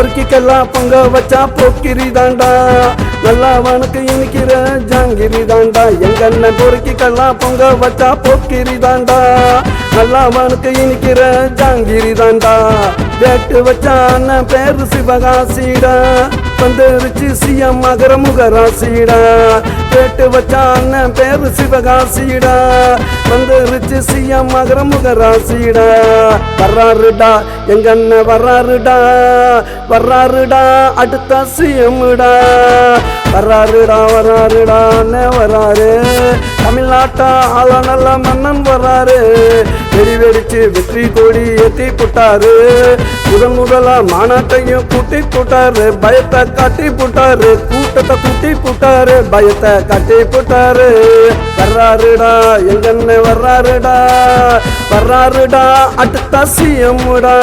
பொறுக்கிக்கெல்லாம் பொங்க வச்சா போக்கிரி தாண்டா. நல்லா வனக்கு இனிக்கிற ஜாங்கிரி தாண்டா. எங்க அண்ணன் பொறுக்கிக்கெல்லாம் பொங்க வச்சா போக்கிரி தாண்டா. நல்லா வனக்கு இனிக்கிற ஜாங்கிரி தாண்டா. வேட்டு வச்சா அண்ணன் பேரு சிவகாசிடா. வந்துருச்சு சிஎம் மகர முகராசிடா. வேட்டு வச்சா அண்ணன் பேரு சிவகாசிடா. வந்துருச்சு மகர முக ராசிடா வர்றாருடா எங்க அண்ணன் வர்றாருடா. வர்றாருடா அடுத்த சிஎம்டா வர்றாருடா வர்றாருடா அண்ணன் வர்றாரு. தமிழ்நாட்டா ஆள நல்ல மன்னன் வர்றாரு. வெடி வெடிச்சு வெற்றி கொடி ஏத்தி போட்டாரு. முதன் முதலா மாநாட்டையும் கூட்டி போட்டாரு. பயத்தை காட்டி போட்டாரு. கூட்டத்தை கூட்டி போட்டாரு. பயத்தை காட்டி போட்டாரு. வர்றாருடா எங்கன்னு வர்றாருடா. வர்றாருடா அடுத்த சிஎம்டா